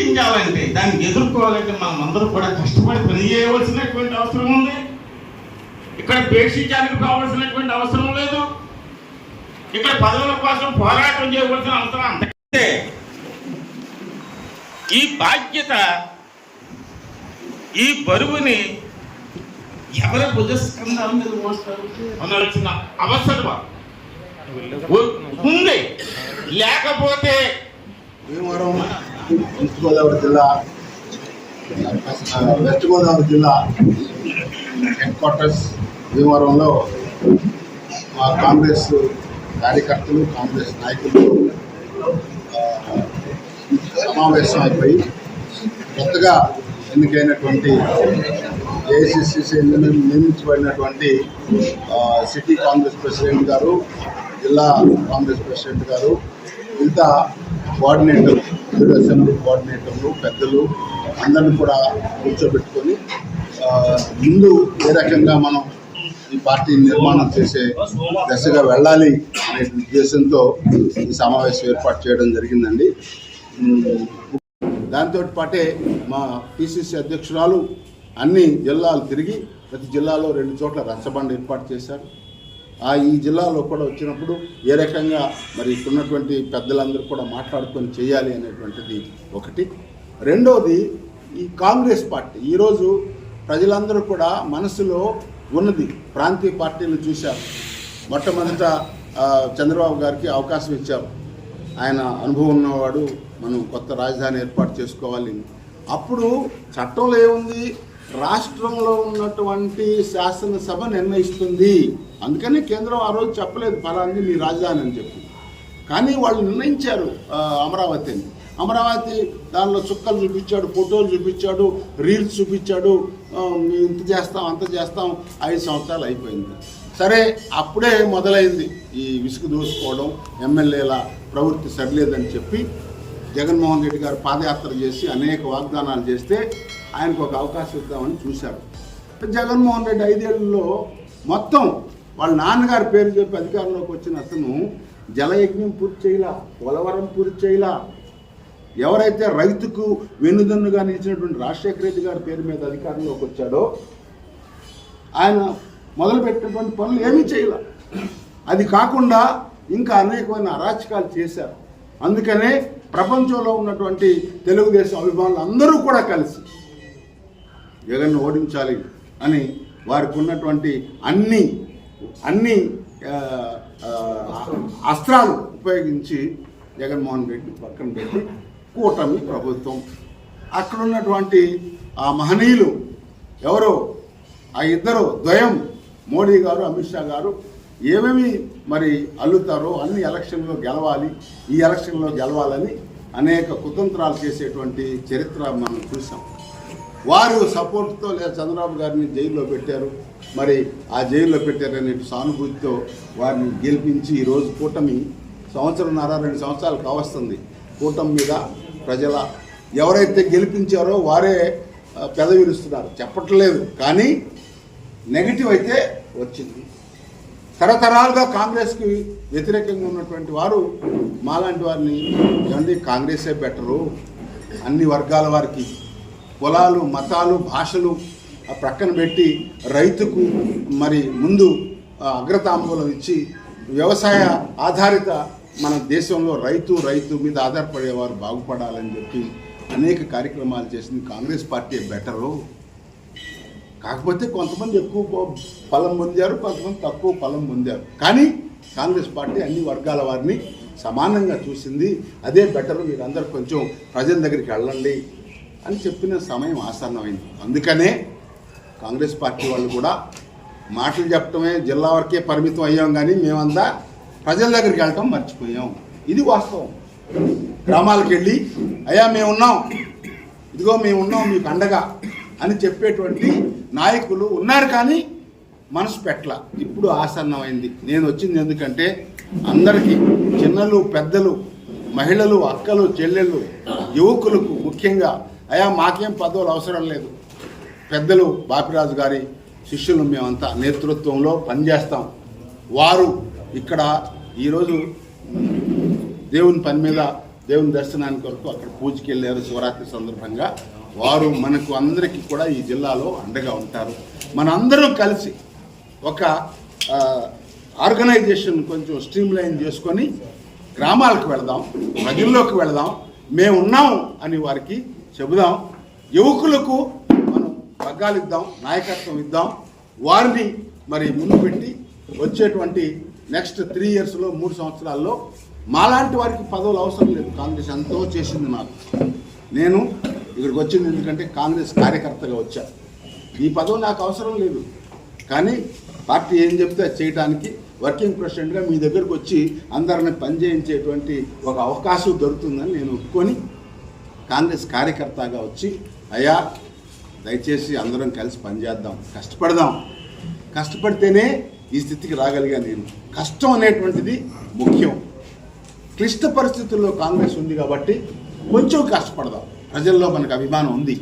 ఎక్కించాలంటే దాన్ని ఎదుర్కోవాలంటే మనం అందరూ కూడా కష్టపడి పని చేయవలసినటువంటి అవసరం ఉంది. ఇక్కడ పేషించడానికి కావాల్సినటువంటి అవసరం లేదు. ఇక్కడ పదవుల కోసం పోరాటం చేయవలసిన అవసరం అంతే. ఈ బాధ్యత ఈ బరువుని ఎవరి భుజస్కంధాల మీద మోస్తారు? అనాల్సిన అవసరం ఉంది. లేకపోతే ఈస్ట్ గోదావరి జిల్లా వెస్ట్ గోదావరి జిల్లా హెడ్ క్వార్టర్స్ భీమవరంలో మా కాంగ్రెస్ కార్యకర్తలు కాంగ్రెస్ నాయకులు సమావేశం అయిపోయి కొత్తగా ఎన్నికైనటువంటి ఏఐసిసిసి నియమించబడినటువంటి సిటీ కాంగ్రెస్ ప్రెసిడెంట్ గారు జిల్లా కాంగ్రెస్ ప్రెసిడెంట్ గారు మిగతా కోఆర్డినేటర్ ఇరు అసెంబ్లీ కోఆర్డినేటర్లు పెద్దలు అందరిని కూడా కూర్చోబెట్టుకొని ముందు ఏ రకంగా మనం ఈ పార్టీ నిర్మాణం చేసే దశగా వెళ్ళాలి అనే ఉద్దేశంతో ఈ సమావేశం ఏర్పాటు చేయడం జరిగిందండి. దాంతో పాటే మా పిసిసి అధ్యక్షురాలు అన్ని జిల్లాలు తిరిగి ప్రతి జిల్లాలో రెండు చోట్ల రచ్చబండ ఏర్పాటు చేశారు. ఆ ఈ జిల్లాలో కూడా వచ్చినప్పుడు ఏ రకంగా మరి ఉన్నటువంటి పెద్దలందరూ కూడా మాట్లాడుకొని చేయాలి అనేటువంటిది ఒకటి. రెండోది ఈ కాంగ్రెస్ పార్టీ. ఈరోజు ప్రజలందరూ కూడా మనసులో ఉన్నది ప్రాంతీయ పార్టీలు చూశారు. మొట్టమొదట చంద్రబాబు గారికి అవకాశం ఇచ్చారు. ఆయన అనుభవం ఉన్నవాడు మనం కొత్త రాజధాని ఏర్పాటు చేసుకోవాలి. అప్పుడు చట్టంలో ఏముంది? రాష్ట్రంలో ఉన్నటువంటి శాసనసభ నిర్ణయిస్తుంది. అందుకని కేంద్రం ఆ రోజు చెప్పలేదు ఫలాంది మీ రాజధాని అని చెప్పి. కానీ వాళ్ళు నిర్ణయించారు అమరావతిని. అమరావతి దానిలో చుక్కలు చూపించాడు ఫోటోలు చూపించాడు రీల్స్ చూపించాడు మేము ఇంత చేస్తాం అంత చేస్తాం ఐదు సంవత్సరాలు అయిపోయింది. సరే అప్పుడే మొదలైంది ఈ విసుగు దూసుకోవడం ఎమ్మెల్యేల ప్రవృత్తి సరిలేదని చెప్పి జగన్మోహన్ రెడ్డి గారు పాదయాత్ర చేసి అనేక వాగ్దానాలు చేస్తే ఆయనకు ఒక అవకాశం ఇద్దామని చూశారు. జగన్మోహన్ రెడ్డి ఐదేళ్ళలో మొత్తం వాళ్ళ నాన్నగారి పేరు చెప్పి అధికారంలోకి వచ్చిన అతను జలయజ్ఞం పూర్తి చేయలా పోలవరం పూర్తి చేయలా. ఎవరైతే రైతుకు వెన్నుదన్నుగా నిలిచినటువంటి రాజశేఖర రెడ్డి గారి పేరు మీద అధికారంలోకి వచ్చాడో ఆయన మొదలుపెట్టినటువంటి పనులు ఏమీ చేయలే. అది కాకుండా ఇంకా అనేకమైన అరాచకాలు చేశారు. అందుకనే ప్రపంచంలో ఉన్నటువంటి తెలుగుదేశం అభిమానులు అందరూ కూడా కలిసి జగన్ను ఓడించాలి అని వారికి ఉన్నటువంటి అన్ని అన్ని అస్త్రాలు ఉపయోగించి జగన్మోహన్ రెడ్డి పక్కన పెట్టి కూటమి ప్రభుత్వం. అక్కడ ఉన్నటువంటి ఆ మహనీయులు ఎవరో? ఆ ఇద్దరు ద్వయం మోడీ గారు అమిత్ షా గారు ఏమేమి మరి అల్లుతారో అన్ని ఎలక్షన్లో గెలవాలి ఈ ఎలక్షన్లో గెలవాలని అనేక కుతంత్రాలు చేసేటువంటి చరిత్ర మనం చూసాం వారు సపోర్ట్తో లేదా చంద్రబాబు గారిని జైల్లో పెట్టారు. మరి ఆ జైల్లో పెట్టారనే సానుభూతితో వారిని గెలిపించి ఈరోజు కూటమి సంవత్సరంన్నర రెండు సంవత్సరాలు కావస్తుంది. కూటమి మీద ప్రజల ఎవరైతే గెలిపించారో వారే పెదవిరుస్తున్నారు. చెప్పట్లేదు. కానీ నెగిటివ్ అయితే వచ్చింది. తరతరాలుగా కాంగ్రెస్కి వ్యతిరేకంగా ఉన్నటువంటి వారు మాలాంటి వారిని ఏమండి కాంగ్రెసే బెటరు. అన్ని వర్గాల వారికి కులాలు మతాలు భాషలు ప్రక్కన పెట్టి రైతుకు మరి ముందు అగ్రతాంబూలం ఇచ్చి వ్యవసాయ ఆధారిత మన దేశంలో రైతు రైతు మీద ఆధారపడేవారు బాగుపడాలని చెప్పి అనేక కార్యక్రమాలు చేసింది కాంగ్రెస్ పార్టీ బెటరు. కాకపోతే కొంతమంది ఎక్కువ ఫలం పొందారు కొంతమంది తక్కువ ఫలం పొందారు. కానీ కాంగ్రెస్ పార్టీ అన్ని వర్గాల వారిని సమానంగా చూసింది. అదే బెటర్ మీరందరూ కొంచెం ప్రజల దగ్గరికి వెళ్ళండి అని చెప్పిన సమయం ఆసన్నమైంది. అందుకనే కాంగ్రెస్ పార్టీ వాళ్ళు కూడా మాటలు చెప్పటమే జిల్లా వరకే పరిమితం అయ్యాం కానీ మేమంతా ప్రజల దగ్గరికి వెళ్ళటం మర్చిపోయాం. ఇది వాస్తవం. గ్రామాలకు వెళ్ళి అయ్యా మేము ఉన్నాం ఇదిగో మేము ఉన్నాం మీకు అండగా అని చెప్పేటువంటి నాయకులు ఉన్నారు కానీ మనసు పెట్ల ఇప్పుడు ఆసన్నమైంది. నేను వచ్చింది ఎందుకంటే అందరికీ చిన్నలు పెద్దలు మహిళలు అక్కలు చెల్లెళ్ళు యువకులకు ముఖ్యంగా అయా మాకేం పదవులు అవసరం లేదు. పెద్దలు బాపిరాజు గారి శిష్యులు మేమంతా నేతృత్వంలో పనిచేస్తాం. వారు ఇక్కడ ఈరోజు దేవుని పని మీద దేవుని దర్శనానికి వరకు అక్కడ పూజకి వెళ్ళారు శివరాత్రి సందర్భంగా. వారు మనకు అందరికీ కూడా ఈ జిల్లాలో అండగా ఉంటారు. మనందరం కలిసి ఒక ఆర్గనైజేషన్ కొంచెం స్ట్రీమ్ లైన్ చేసుకొని గ్రామాలకు వెళదాం ప్రజల్లోకి వెళదాం మేము ఉన్నాం అని వారికి చెబుదాం. యువకులకు పగ్గాలు ఇద్దాం నాయకత్వం ఇద్దాం వారిని మరి ముందు పెట్టి వచ్చేటువంటి నెక్స్ట్ త్రీ ఇయర్స్లో మూడు సంవత్సరాల్లో మాలాంటి వారికి పదవులు అవసరం లేదు. కాంగ్రెస్ ఎంతో చేసింది నాకు నేను ఇక్కడికి వచ్చింది ఎందుకంటే కాంగ్రెస్ కార్యకర్తగా వచ్చా. ఈ పదవి నాకు అవసరం లేదు. కానీ పార్టీ ఏం చెప్తే చేయడానికి వర్కింగ్ ప్రెసిడెంట్గా మీ దగ్గరకు వచ్చి అందరిని పనిచేయించేటువంటి ఒక అవకాశం దొరుకుతుందని నేను ఒప్పుకొని కాంగ్రెస్ కార్యకర్తగా వచ్చి అయ్యా దయచేసి అందరం కలిసి పనిచేద్దాం. కష్టపడదాం. కష్టపడితేనే ఈ స్థితికి రాగలిగా నేను. కష్టం అనేటువంటిది ముఖ్యం. క్లిష్ట పరిస్థితుల్లో కాంగ్రెస్ ఉంది కాబట్టి కొంచెం కష్టపడదాం. ప్రజల్లో మనకు అభిమానం ఉంది.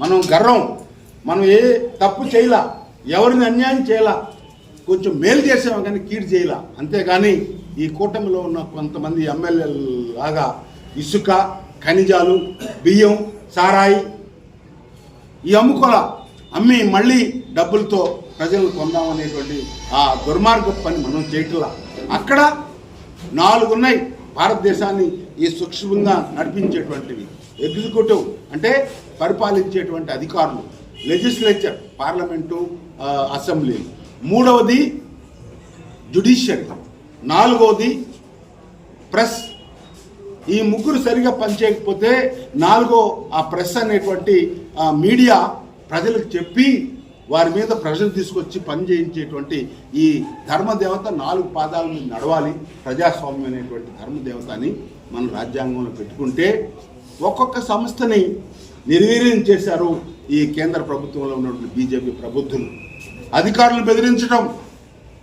మనం గర్వం. మనం ఏ తప్పు చేయలా. ఎవరిని అన్యాయం చేయలా. కొంచెం మేలు చేసాము కానీ కీడు చేయలా. అంతేగాని ఈ కూటమిలో ఉన్న కొంతమంది ఎమ్మెల్యేలాగా ఇసుక ఖనిజాలు బియ్యం సారాయి ఈ అమ్ముకోల అమ్మి మళ్ళీ డబ్బులతో ప్రజలు కొందామనేటువంటి ఆ దుర్మార్గ పని మనం చేయట్లా. అక్కడ నాలుగు ఉన్నాయి. భారతదేశాన్ని ఈ సూక్ష్మంగా నడిపించేటువంటివి. ఎగ్జిక్యూటివ్ అంటే పరిపాలించేటువంటి అధికారులు. లెజిస్లేచర్ పార్లమెంటు అసెంబ్లీ మూడవది జుడిషియరీ నాలుగవది ప్రెస్ ఈ ముగ్గురు సరిగా పనిచేయకపోతే నాలుగో ఆ ప్రెస్ అనేటువంటి మీడియా ప్రజలకు చెప్పి వారి మీద ప్రజలు తీసుకొచ్చి పని చేయించేటువంటి ఈ ధర్మదేవత నాలుగు పాదాల మీద నడవాలి ప్రజాస్వామ్యం అనేటువంటి ధర్మదేవత అని మన రాజ్యాంగంలో పెట్టుకుంటే ఒక్కొక్క సంస్థని నిర్వీర్యం చేశారు ఈ కేంద్ర ప్రభుత్వంలో ఉన్నటువంటి బీజేపీ ప్రభుత్వం. అధికారులు బెదిరించడం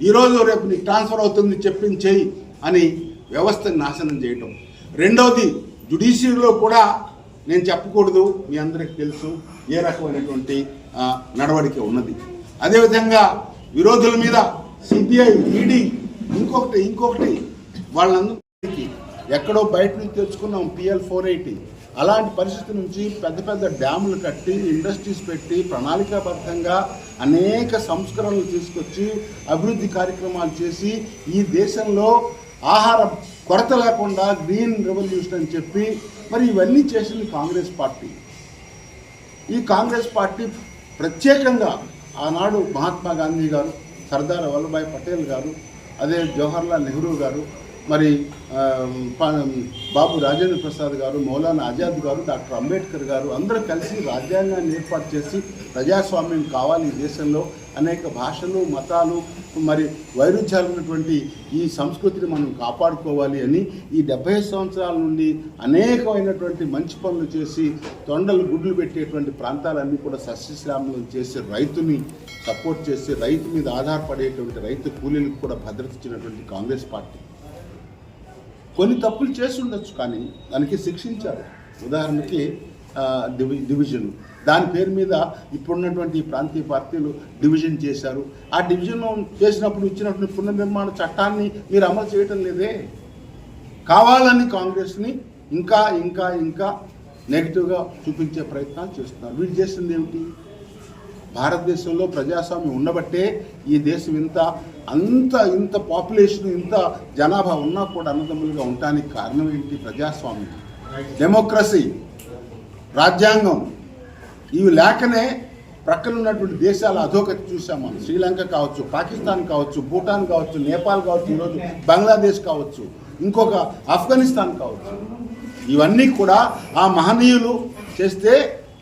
ఈరోజు రేపు నీకు ట్రాన్స్ఫర్ అవుతుంది చెప్పించేయి అని వ్యవస్థను నాశనం చేయటం. రెండవది జుడిషియరీలో కూడా నేను చెప్పకూడదు మీ అందరికీ తెలుసు ఏ రకమైనటువంటి నడవడిక ఉన్నది. అదేవిధంగా విరోధుల మీద సిబిఐ ఈడీ ఇంకొకటి ఇంకొకటి వాళ్ళందరికీ ఎక్కడో బయట నుంచి తెచ్చుకున్నాం పిఎల్ ఫోర్ ఎయిటీ అలాంటి పరిస్థితి నుంచి పెద్ద పెద్ద డ్యాములు కట్టి ఇండస్ట్రీస్ పెట్టి ప్రణాళికాబద్ధంగా అనేక సంస్కరణలు తీసుకొచ్చి అభివృద్ధి కార్యక్రమాలు చేసి ఈ దేశంలో ఆహార కొరత లేకుండా గ్రీన్ రెవల్యూషన్ అని చెప్పి మరి ఇవన్నీ చేసింది కాంగ్రెస్ పార్టీ. ఈ కాంగ్రెస్ పార్టీ ప్రత్యేకంగా ఆనాడు మహాత్మా గాంధీ గారు సర్దార్ వల్లభాయ్ పటేల్ గారు అదే జవహర్లాల్ నెహ్రూ గారు మరి బాబు రాజేంద్ర ప్రసాద్ గారు మౌలానా ఆజాద్ గారు డాక్టర్ అంబేద్కర్ గారు అందరూ కలిసి రాజ్యాంగాన్ని ఏర్పాటు చేసి ప్రజాస్వామ్యం కావాలి ఈ దేశంలో. అనేక భాషలు మతాలు మరి వైరుధ్యాలు ఉన్నటువంటి ఈ సంస్కృతిని మనం కాపాడుకోవాలి అని ఈ డెబ్బై సంవత్సరాల నుండి అనేకమైనటువంటి మంచి పనులు చేసి తొండలు గుడ్లు పెట్టేటువంటి ప్రాంతాలన్నీ కూడా సస్యశ్రామలు చేసి రైతుని సపోర్ట్ చేసి రైతు మీద ఆధారపడేటువంటి రైతు కూలీలకు కూడా భద్రత ఇచ్చినటువంటి కాంగ్రెస్ పార్టీ. కొన్ని తప్పులు చేసి ఉండొచ్చు కానీ దానికి శిక్షించారు. ఉదాహరణకి డివి డివిజన్. దాని పేరు మీద ఇప్పుడున్నటువంటి ప్రాంతీయ పార్టీలు డివిజన్ చేశారు. ఆ డివిజన్ చేసినప్పుడు ఇచ్చినటువంటి పునర్నిర్మాణ చట్టాన్ని మీరు అమలు చేయటం లేదే. కావాలని కాంగ్రెస్ని ఇంకా ఇంకా ఇంకా నెగిటివ్గా చూపించే ప్రయత్నాలు చేస్తున్నారు. వీళ్ళు చేసింది ఏమిటి? భారతదేశంలో ప్రజాస్వామ్యం ఉండబట్టే ఈ దేశం ఇంత అంత ఇంత పాపులేషన్ ఇంత జనాభా ఉన్నా కూడా అన్నదమ్ములుగా ఉండటానికి కారణం ఏంటి ప్రజాస్వామ్యం? డెమోక్రసీ రాజ్యాంగం ఇవి లేకనే ప్రక్కన ఉన్నటువంటి దేశాల అధోగతి చూసాం మనం. శ్రీలంక కావచ్చు పాకిస్తాన్ కావచ్చు భూటాన్ కావచ్చు నేపాల్ కావచ్చు ఈరోజు బంగ్లాదేశ్ కావచ్చు ఇంకొక ఆఫ్ఘనిస్తాన్ కావచ్చు. ఇవన్నీ కూడా ఆ మహనీయులు చేస్తే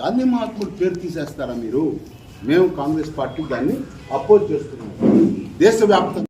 గాంధీ మహాత్ముడు పేరు తీసేస్తారా మీరు? మేము కాంగ్రెస్ పార్టీ దాన్ని అపోజ్ చేస్తున్నాం. దేశవ్యాప్తంగా